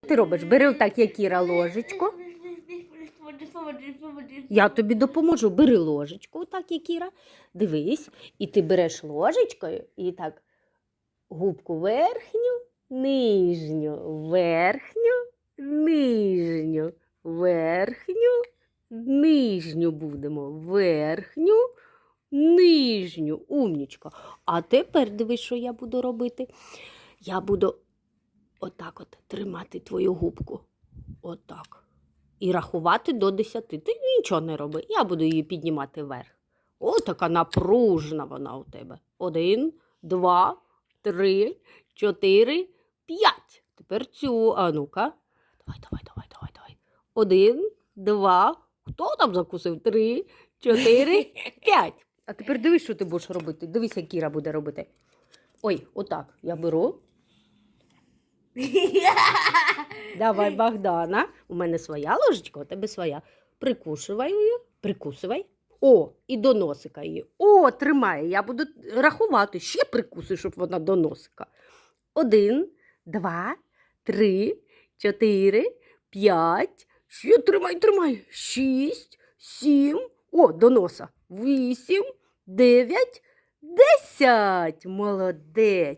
Ти робиш, бери отак, як Кіра, ложечку. Я тобі допоможу. Бери ложечку, отак, як Кіра. Дивись, і ти береш ложечкою і так губку верхню, нижню, верхню, нижню, верхню, нижню будемо. Верхню, нижню. Умнічка. А тепер дивись, що я буду робити. Я буду отак от тримати твою губку. Отак. І рахувати до 10. Ти нічого не роби. Я буду її піднімати вверх. О, така напружена вона у тебе. Один, два, три, чотири, п'ять. Тепер цю. А ну-ка. Давай, давай, давай, давай, давай. Один, два. Хто там закусив? Три, чотири, п'ять. А тепер дивись, що ти будеш робити. Дивись, як Кіра буде робити. Ой, отак. Я беру. Давай, Богдана. У мене своя ложечка, у тебе своя. Прикушувай її, прикусувай. О, і до носика її. О, тримай. Я буду рахувати. Ще прикуси, щоб вона до носика. Один, два, три, чотири, п'ять. Ще тримай, тримай. Шість, сім. О, до носа. Вісім, дев'ять, десять. Молодець.